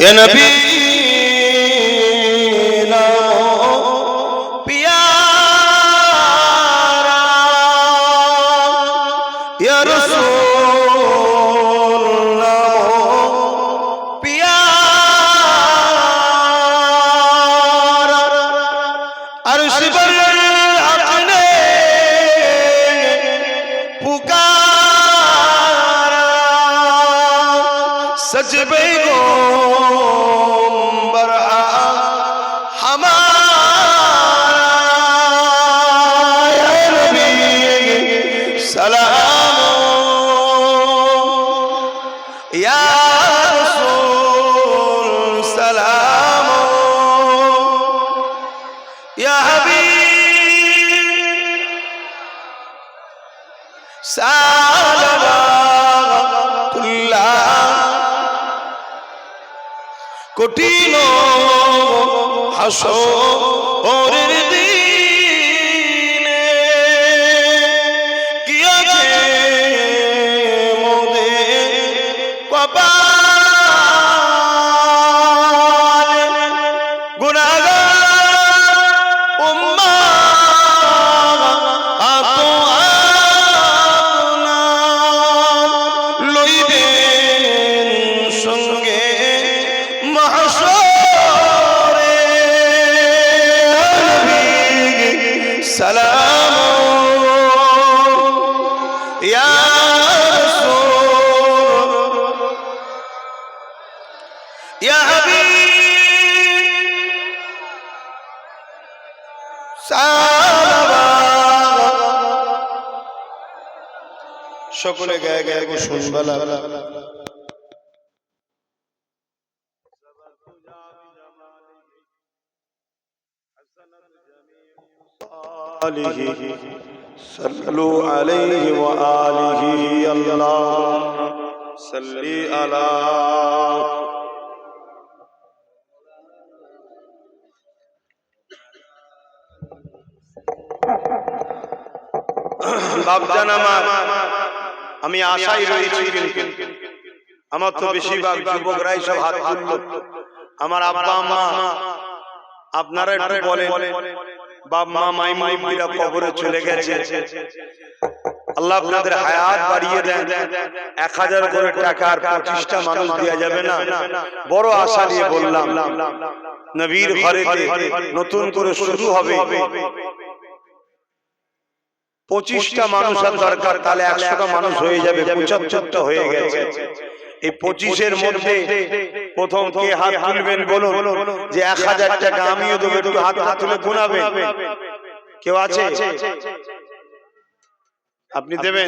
এ নবী। কঠিন হাসো দিনে ইয়া হাবিব সকলে গায়ে গায়ে গো শুনবালা صلوا عليه وآله الله صل على বাপজান আমার আমি আশাই রয়েছি কিন্তু। আমার তো বেশিরভাগ যুবকরাই সব হাত তুলল। আমার আব্বা আম্মা আপনারা একটু বলেন। বাপ মা মাই মাইরা কবরে চলে গেছে। আল্লাহ আপনাদের হায়াত বাড়িয়ে দেন। এক হাজার করে টাকা আর পঁচিশটা মানুষ দেওয়া যাবে না? বড় আশা নিয়ে বললাম। নবীর ঘরে নতুন করে শুরু হবে। পঁচিশটা মানুষ আর দরকার তাহলে একশোটা মানুষ হয়ে যাবে পঁচাত্তরটা হয়ে গেছে। এই পঁচিশের মধ্যে প্রথম কে হাত তুলবেন বলুন যে এক হাজার টাকা আমিও দেবো একটু হাত হাত তুলে গুনাবে কেউ আছে? আপনি দেবেন?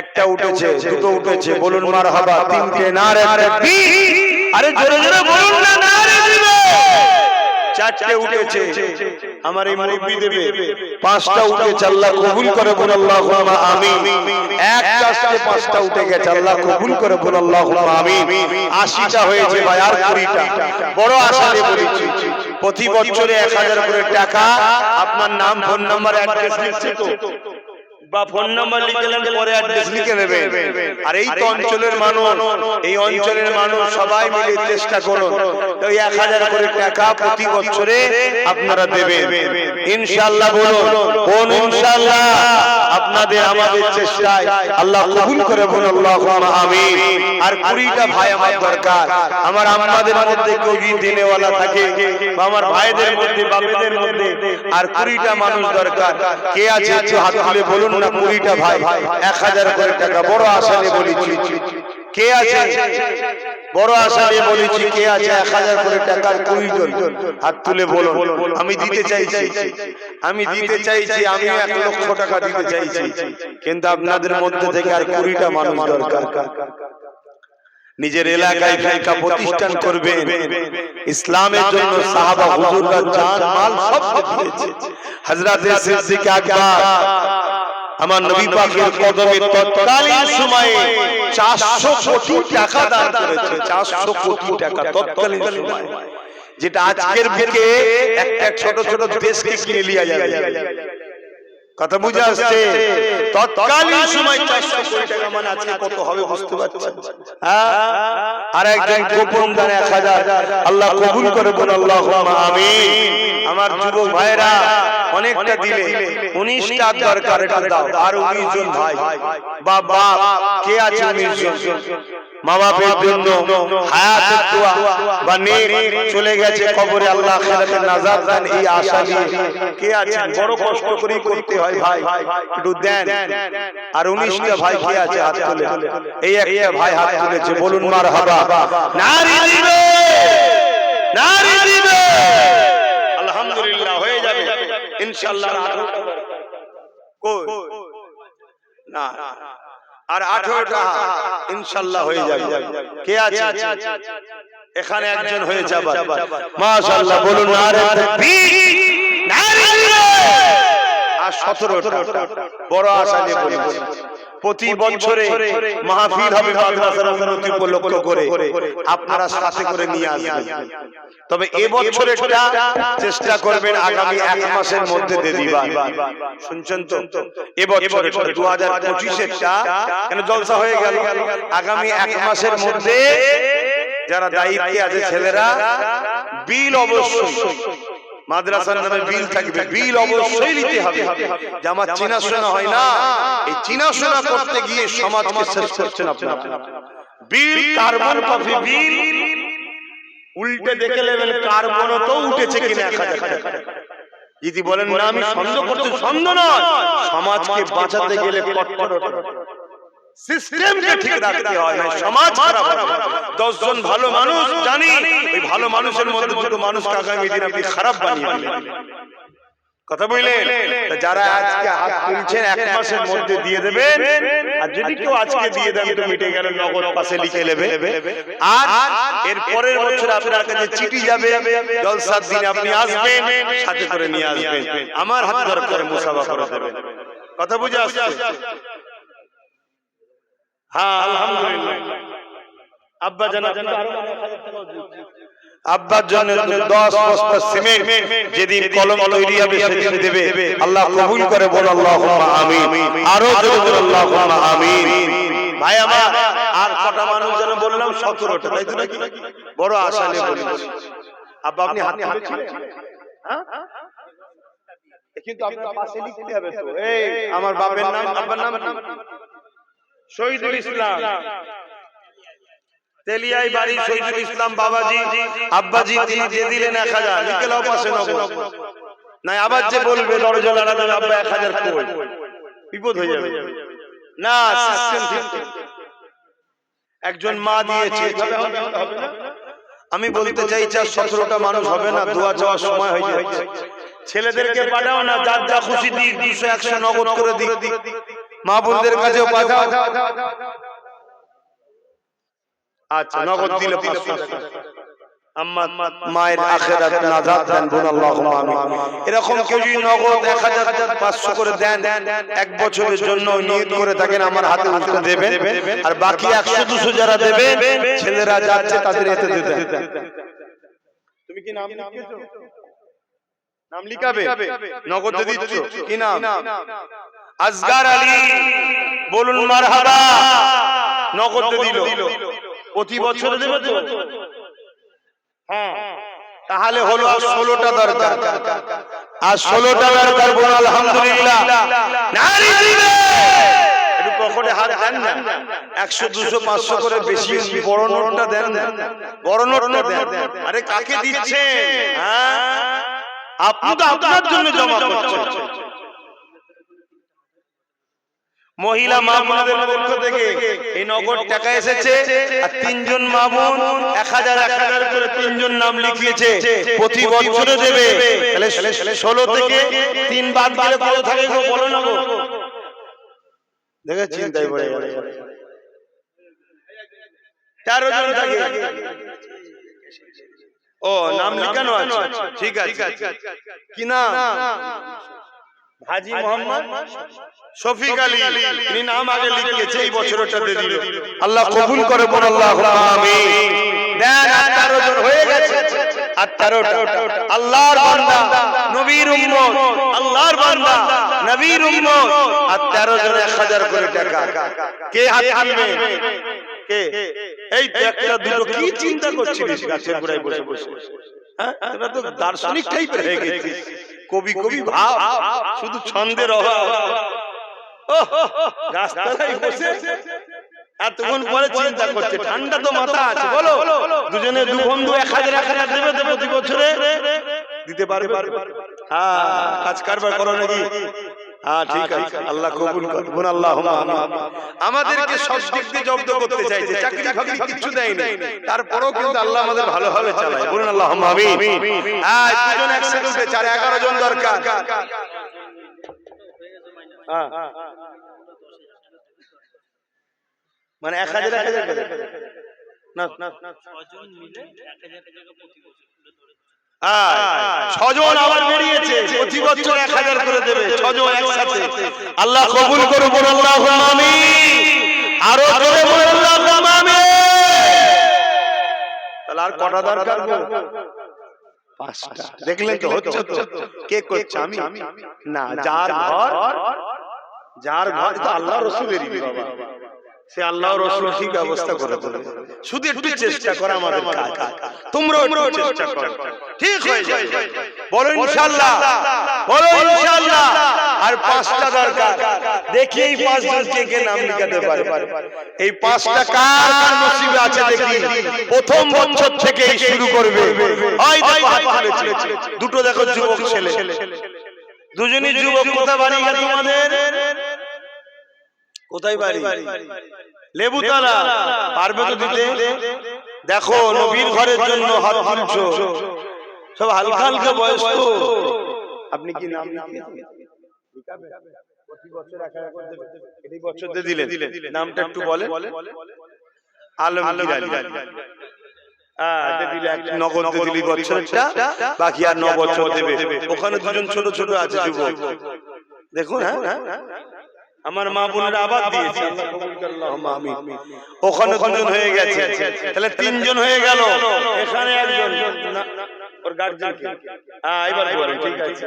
একটা উঠেছে দুটো উঠেছে বলুন মার হাবা তিনটে না আরে জোরে জোরে বলুন না চারটে উঠেছে। আমার এই মুরব্বি দেবে। পাঁচটা উঠেছে আল্লাহ কবুল করে বল আল্লাহ আমিন। এক চাষে পাঁচটা উঠে গেছে আল্লাহ কবুল করে বল আল্লাহ আমিন। আশিটা হয়েছে ভাই আর কুড়িটা। বড় আশা নিয়ে বলেছি। প্রতি বছরে এক হাজার করে টাকা আপনার নাম ফোন নাম্বার অ্যাড্রেস লিখছে তো। বা ফোন নাম্বার লিখলেন পরে অ্যাড্রেস লিখে আর এই তো অঞ্চলের মানুষ এই অঞ্চলের মানুষ সবাই মিলে চেষ্টা করুন। ওই এক হাজার করে টাকা প্রতি বছরে আপনারা দেবেন। ইনশাআল্লাহ বলুন কোন ইনশাআল্লাহ আপনাদের আমাদের চেষ্টায় আল্লাহ কবুল করে বলুন আমিন। আর কুড়িটা ভাই আমার দরকার। আমার আমাদের মধ্যে কেউ যদি দেনেওয়ালা থাকে। বা আমার ভাইদের মধ্যে বাপেদের মধ্যে। আর কুড়িটা মানুষ দরকার। কে আছে? একটু হাত তুলে বলুন কুড়িটা ভাই, এক হাজার করে টাকা। বড় বলেছি। কে আছে? বড় বলেছি কে আছে? এক হাজার করে টাকার কুড়ি জন হাত তুলে বলুন। আমি দিতে চাইছি। আমি দিতে চাইছি, আমি এক লক্ষ টাকা দিতে চাইছি। কিন্তু আপনাদের মধ্যে থেকে আর কুড়িটা মানুষ দরকার। নিজের এলাকায় ফিরকা প্রতিষ্ঠান করবে ইসলামের জন্য সাহাবা হুজুররা সব দিয়েছে। হযরত সিদ্দিক আকবর আমার নবী পাকের কদমে তৎকালীন সময়ে 400 কোটি টাকা দান করেছে 400 কোটি টাকা তৎকালীন সময়ে। যেটা আজকের বুকে একটা ছোট ছোট দেশকে কিনে লিয়া যাবে। কথা বুঝে আসছে? তৎকালীন সময় চারশো কোটি টাকা মানে আজকে কত হবে বুঝতে পারছেন? হ্যাঁ? আর একজন গোপন দান এক হাজার। আল্লাহ কবুল করে বল আল্লাহ আমিন। আমার যুবক ভাইরা অনেকটা দিলে উনিশটা দরকার দাও। আর উনিশ জন ভাই। বা বাপ কে আছে উনিশ জন? মা বাপের জন্য হায়াতের দোয়া বা নেক চলে গেছে কবরে আল্লাহ আখিরাতের নাজাত দেন এই আশা নিয়ে কে আছে বড় কষ্ট করেই করতে হয় ভাই। একটু দেন। আর উনিশটা ভাই কে আছে? হাত তুলে। এই একটা ভাই হাত তুলেছে। বলুন মার হাবা নারী দিবে নারী দিবে আলহামদুলিল্লাহ হয়ে যাবে। ইনশাআল্লাহ কই? না। আর আঠারোটা ইনশাল্লাহ হয়ে যাবে। কে আছে? এখানে একজন হয়ে যাবে মাশাল্লাহ বলুন আর সতেরোটা। বড় আশা নিয়ে বলি প্রতি বছরে মাহফিল হবে মাদ্রাসার উন্নতি উপলক্ষ করে আপনারা সাথে করে নিয়ে আসবেন। তবে এবছরে চেষ্টা করবেন আগামী এক মাসের মধ্যে দিয়ে দিবা শুনছেন তো? এবছরে দু হাজার পঁচিশেরটা কেন জলসা হয়ে গেল? আগামী এক মাসের মধ্যে যারা দায়িত্বে আছে ছেলেরা বিল অবশ্যই। মাদ্রাসার নামে বিল থাকবে। বিল অবশ্যই নিতে হবে। যে আমার চেনাশোনা হয় না এই চেনাশোনা করতে গিয়ে সমাজকে শেষ করছেন আপনারা। বিল কার্বন কপি বিল উল্টে দেখে নেবেন কার্বন তো উঠেছে কিনা এক হাজার টাকা যদি বলেন না আমি সন্দেহ করতে সন্দেহ নয়। সমাজকে বাঁচাতে গেলে কট্টরতা সিস্টেমকে ঠিক রাখতে হয় না সমাজ খারাপ দশ ভালো মানুষ জানি ওই ভালো মানুষের মধ্যে দুটো মানুষকে আগামী দিন আপনি খারাপ বানিয়ে কথা বললেন যারা আজকে হাত তুলছেন এক মাসের মধ্যে দিয়ে দেবেন আর যদি কেউ আজকে দিয়ে দেন তো মিটে গেল নগদ পাশে লিখে নেবে। আর এর পরের বছর আপনার কাছে চিঠি যাবে জলসার দিন আপনি আসবেন সাথে করে নিয়ে আসবেন। আমার হাত ধরে করে মুসাফা করে দেবেন কথা বুঝে আসছে হ্যাঁ আলহামদুলিল্লাহ। আব্বা জানা আব্বার জন্য দশ বস্তা সিমেন্ট যেদিন কলম তৈরি হবে সেদিন দেবে। আল্লাহ কবুল করে বল আল্লাহ আমিন। আরও জোরে আল্লাহ আমিন। ভাই আমার আর কটা মানুষ যেন বললাম সতেরোটা তাই তো নাকি? বড় আশা নিয়ে বলেছি। আব্বা আপনি হাত তুলেছিলেন? কিন্তু আপনার পাশে লিখতে হবে তো। এই আমার বাপের নাম আব্বার নাম শহীদুল ইসলাম। তেলিয়াই বাড়ি শহীদুল ইসলাম বাবাজি আব্বাজি তিনি দিয়ে দিলেন এক হাজার পাশে নগদ আবার যে বলবে দরজা দেবে আব্বা এক হাজার কই বিপদ হয়ে যাবে। না সিস্টেম ঠিক একজন মা দিয়েছে? আমি বলতে চাই চার সতেরোটা মানুষ হবে না দোয়া চাওয়ার সময় হয়ে যাচ্ছে। ছেলেদেরকে পাঠাও না যার যা খুশি দিক দুশো একশো নগদ করে দিক। মা বোনদের কাছেও পাঠাও আচ্ছা নগদ দিলে পাঁচশো। মায়ের আখেরাত নাজাত দেন বোন আল্লাহুম্মা আমিন। এরকম কেউ যদি নগদ 1500 করে দেন এক বছরের জন্য নিয়ত করে থাকেন আমার হাতে দেবেন। আর বাকি 100 200 যারা দেবেন ছেলেরা যাচ্ছে তাদের হাতে দেবেন তুমি কি নাম লিখেছো নাম লিখাবে? নগদ দিচ্ছ কি নাম? আজগার আলী বলুন মারহাবা। নগদ দিল। প্রতি বছর দেবে তো? হ্যাঁ। তাহলে হলো আর ষোলোটা দরকার। আর ষোলোটা দরকার বল আলহামদুলিল্লাহ। নারী দিবে একটু পকেটে হাত দেন না। একশো দুশো পাঁচশো করে বেশি বড় নোটটা দেন বড় নোটটা দেন আরে কাকে দিচ্ছেন? হ্যাঁ? আপনি তো আপনার জন্য জমা করছেন। মহিলা মা বোনদের পক্ষ থেকে এই নগদ টাকা এসেছে আর তিনজন মা বোন এক হাজার এক হাজার করে তিনজন নাম লিখিয়েছে। প্রতি বছরে দেবে। তাহলে ষোলো থেকে তিন বাদ দিলে কত থাকে গো বলো না গো দেখে চিন্তাই পড়ে তেরো জন থাকে। ও নাম লিখানো আছে। ঠিক আছে। কি না হাজি মোহাম্মদ? শফিক আলী নাম আগে লিখিয়েছে এই দিল। আল্লাহ কবুল করে বল আল্লাহ আমিন। দেন আর জন হয়ে গেছে। আর আল্লাহর বান্দা নবীর উম্মত। আল্লাহর বান্দা নবীর উম্মত। আর তেরো জন এক হাজার করে টাকা। কে হাত কে এই একটা দুটো কি চিন্তা করছিলিস গাছের গোড়ায় বসে বসে। হ্যাঁ? তোরা তো দার্শনিক টাইপের হয়ে গেছিস। কবি কবি ভাব। শুধু ছন্দের অভাব। রাস্তায় বসে এতক্ষণ পরে চিন্তা করছে ঠান্ডা তো মাথা আছে বলো। দুজনে দু বন্ধু এক হাজার এক হাজার দেবে তো প্রতি বছরে। দিতে পারবে হ্যাঁ কাজ কারবার করো নাকি? হ্যাঁ ঠিক আছে। আল্লাহ কবুল করুন। আল্লাহ আমাদেরকে সব দিক দিয়ে জব্দ করতে চাইছে। চাকরি ফাকরি কিছু তারপরেও কিন্তু আল্লাহ আমাদের ভালোভাবে চালায়। বলুন আল্লাহ আমিন। হ্যাঁ দুজন একসাথে এগারো জন দরকার। মানে এক হাজার এক হাজার করে? না। না না হ্যাঁ, ছজন আবার বেরিয়েছে। প্রতি বছর এক হাজার করে দেবে। ছজন একসাথে। আল্লাহ কবুল করুন। আল্লাহ আমি আরও জোরে বলুন আল্লাহ আমি তাহলে আর কটা দরকার পাঁচটা। দেখলেন তো হচ্ছে কে করছে? আমি। না যার ঘর যার ঘর তো আল্লাহ রসুলেরই বাবা। সে আল্লাহ রসুল ঠিক ব্যবস্থা করে দেবে? শুধু একটু চেষ্টা করা আমাদের কাজ। একটু চেষ্টা করো। ঠিক হয়ে যাবে বলো ইনশাআল্লাহ। বলো ইনশাআল্লাহ। আর পাঁচটা দরকার। দেখি এই পাঁচজন কে কে নাম লিখাতে পারে। এই পাঁচটা কার কার নসিবে আছে দেখি। প্রথম বছর থেকেই শুরু করবে। হয় দেখো হাত তুলেছে। দুটো দেখো যুবক ছেলে। দুজনই যুবক কোথা বাড়ি গেল তোমাদের? কোথায় বাড়ি? লেবুতলা। পারবে তো দিতে? দেখো নবীর ঘরের জন্য হাত তুলছো। সব হালকা হালকা বয়স তো আপনি কি নাম এই বছর দিয়ে দিলেন। নামটা একটু বলে আলমগীর আলী হ্যাঁ, এটা দিলে এক নগদ দিয়ে দিলি বছরটা, বাকি আর ন বছর দেবে। ওখানে দুজন ছোট ছোট আছে যুবক। দেখুন হ্যাঁ? আমার মা বোনেরা আবার দিয়েছে। ওখানে দুজন হয়ে গেছে। তাহলে তিনজন হয়ে গেল। এখানে একজন ওর গার্জিয়ান হ্যাঁ এবার বলুন ঠিক আছে।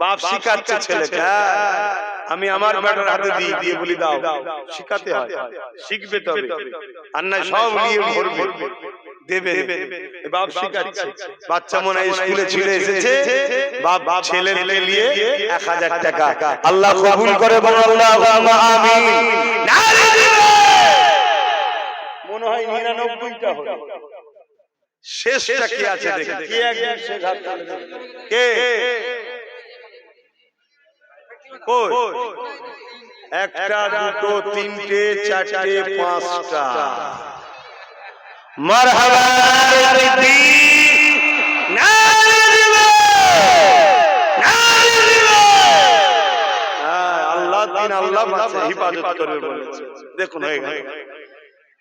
বাপ শিখাচ্ছে ছেলেকে হ্যাঁ, আমি আমার ব্যাটার হাতে দিয়ে দিয়ে বলি দাও। শিখাতে হয়। শিখবে তবে। আর না সব নিয়ে ভরবে। দেবে। বাপ শিখাচ্ছে বাচ্চা মনে হয় স্কুলে এসেছে। বাপ বাপ ছেলে নিয়ে এক হাজার টাকা। আল্লাহ কবুল করে বলো আল্লাহ আমিন। নারে দিবে। মনে হয় নিরানব্বইটা হলো। শেষটা কি আছে দেখি কে একজন শেষ হাত কে? কই একটা দুটো তিনটে চারটে পাঁচটা। দেখুন হয়ে গেল।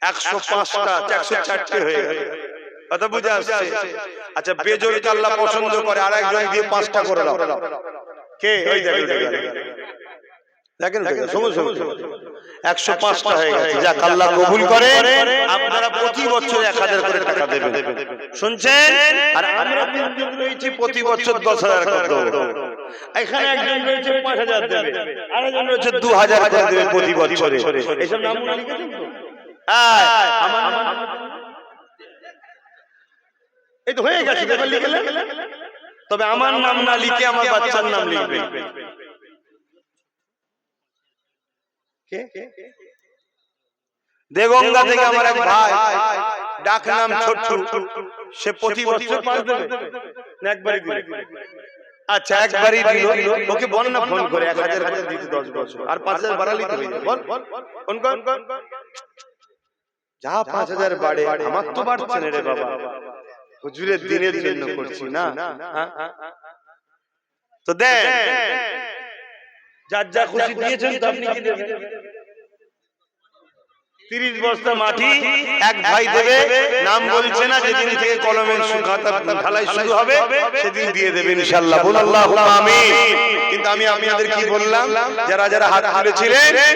একশো পাঁচটা একশো চারটে হয়ে গেল। কথা বুঝে আসছে? আচ্ছা বেজোরকে আল্লাহ পছন্দ করে আর একজন দিয়ে পাঁচটা করে দাও। কে? ওই দেখেন দেখেন একশো পাঁচটা হয়ে গেছে। যাক আল্লাহ কবুল করে আপনারা প্রতি বছর এক হাজার করে টাকা দেবেন। শুনছেন? আর আমরা তিনজন রয়েছি প্রতি বছর দশ হাজার করে এখানে একজন রয়েছে পাঁচ হাজার দেবে আরেকজন রয়েছে দু হাজার করে দেবে প্রতি বছরে। এসব নাম লিখেছেন তো? আয়, আমার নাম এই তো হয়ে গেছে তবে আমার নাম না লিখে আমার বাচ্চার নাম লিখবেন দেগঙ্গা থেকে আমার এক ভাই। ডাক নাম ছোট্টু সে প্রতি বছর পাঁচ দেবে। একবারই দিবে। আচ্ছা একবারই দিল। ওকে বল না ফোন করে এক হাজার করে দিতে দশ বছর। আর পাঁচ হাজার বাড়ালি তো বল। ফোন কর। যা পাঁচ হাজার বাড়ে আমার তো বাড়ছে না রে বাবা। হুজুরের দিনের জন্য করছি না? তো দেন। যার যা খুশি দিয়েছেন তো আপনি কি দেবেন তিরিশ বস্তা মাটি এক ভাই দেবে। নাম বলছে না যেদিন থেকে কলমের ঢালাই শুরু হবে সেদিন দিয়ে দেবে ইনশাল্লাহ। বল আল্লাহ আমিন। কিন্তু আমি আপনাদের কি বললাম? যারা যারা হাত তুলেছিলেন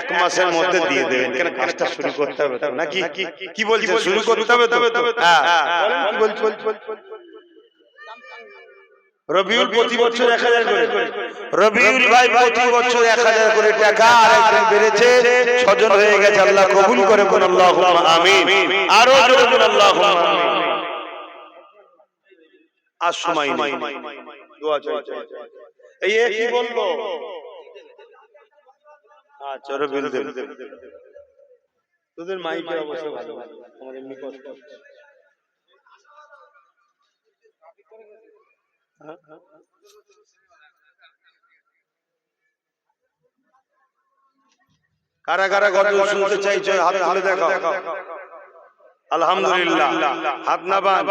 এক মাসের মধ্যে দিয়ে দেবেন। কেন কাজটা শুরু করতে হবে নাকি? কি বলছে শুরু করতে হবে তো? হ্যাঁ। বলেন, কি বলছে বলছে, বলছে, বলছে। রবিউল প্রতি বছর এক হাজার করে। রবিউল ভাই প্রতি বছর এক হাজার করে টাকা আর একজন বেড়েছে। ছজন হয়ে গেছে আল্লাহ কবুল করে কোন আল্লাহ আমিন। আরও জোরে আল্লাহ আর সময় নেই। দোয়া। এই কি বলল? আচ্ছা রবিউল দেব। তোদের মাইকের অবস্থা ভালো। আমার এমনি কষ্ট হচ্ছে। হ্যাঁ, হ্যাঁ। কারা কারা গজল শুনতে চাইছো হাত তুলে দেখাও। আলহামদুলিল্লাহ হাত না বান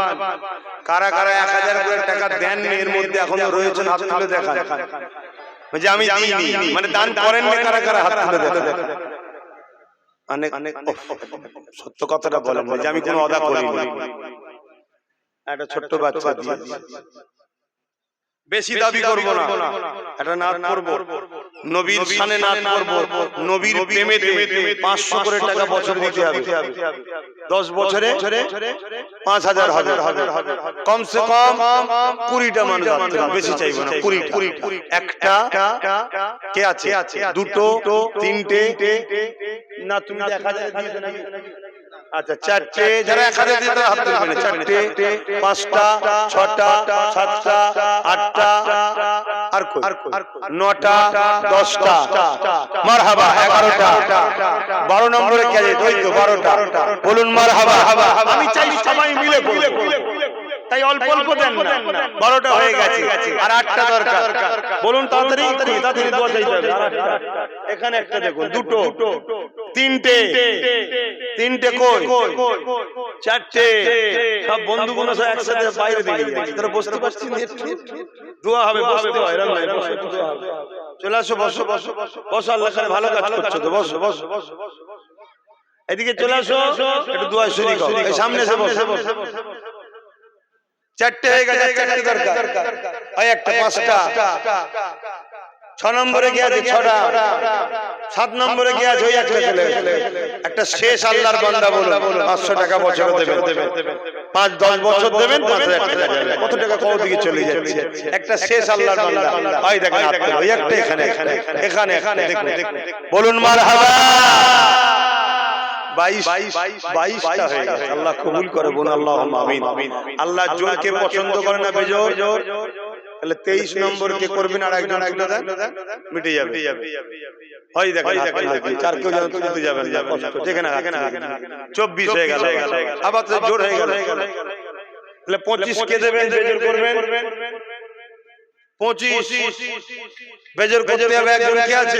কারা কারা এক হাজার করে টাকা দেন এর মধ্যে এখনও রয়েছেন হাত তুলে দেখান। যে আমি দিইনি মানে দান করেন কারা কারা হাত তুলে দেখান। অনেক অনেক সত্য কথাটা বলেন যে আমি কোনো অদা করিনি। একটা ছোট্ট বাচ্চা। বেশি দাবি করব না। একটা নাচ করব। নবীর শানে নাচ করব। নবীর প্রেমে পাঁচশো করে টাকা বছর দিতে হবে। দশ বছরে পাঁচ হাজার হবে। কমসে কম কুড়িটা মানুষ আসতে বেশি চাইব না। কুড়ি কুড়ি একটা কে আছে? দুটো তিনটে না তুমি হাজার দিয়েছ নাকি? আচ্ছা চারটে যারা হাত তুলবে চারটে পাঁচটা ছটা সাতটা আটটা আর নটা দশটা। মার হাবা এগারোটা। বারো নম্বরে কে ওই বারোটা। বলুন মার হাবা আমি চাই সবাই মিলে করব। তাই অল্প অল্প দেন না। বারোটা হয়ে গেছে। আর আটটা দরকার। বলুন তাড়াতাড়ি তাড়াতাড়ি দোয়া চাইতে হবে। এখানে একটা দেখুন দুটো। তিনটে। তিনটে। কই? চারটে। সব বন্ধুগুলো সব একসাথে বাইরে বেরিয়ে গেছে তারা বসতে পারছি না। দোয়া হবে বসতে হয় এরকম নয়, বসো, দোয়া হবে। চলে আসো বসো বসো বসো আল্লাহ খানে ভালো কাজ করছ তো বসো বসো। বসো এদিকে চলে আসো। একটু দোয়া শুনি সামনে এসে বসো। চারটে হয়ে গেছে চারটে দরকার। ওই একটা পাঁচটা। ছ নম্বরে গিয়ে আছে ছটা। সাত নম্বরে গিয়ে আছে ওই একটা চলে একটা শেষ আল্লাহর বান্দা বলো পাঁচশো টাকা বছর দেবেন। পাঁচ দশ বছর দেবেন। কত টাকা কত দিকে চলে যাচ্ছে? একটা শেষ আল্লাহর বান্দা। ওই দেখেন ওই একটা এখানে এখানে এখানে এখানে দেখুন। দেখুন বলুন মার হাবা বাইশটা হয়ে গেছে। আল্লাহ কবুল করে বোন আল্লাহ আমিন। আল্লাহ জোরকে পছন্দ করে না বেজোর? তাহলে তেইশ নম্বর কে করবেন আর একজন মিটে যাবে। হয় দেখেন হাত তুলে দিয়ে। চার কেউ যেন তুলতে যাবেন না। চব্বিশ হয়ে গেল। আবার তো জোর হয়ে গেল। তাহলে পঁচিশ কে দেবেন বেজোর করবেন? পঁচিশ। বেজোর করতে হবে একজন কে আছে?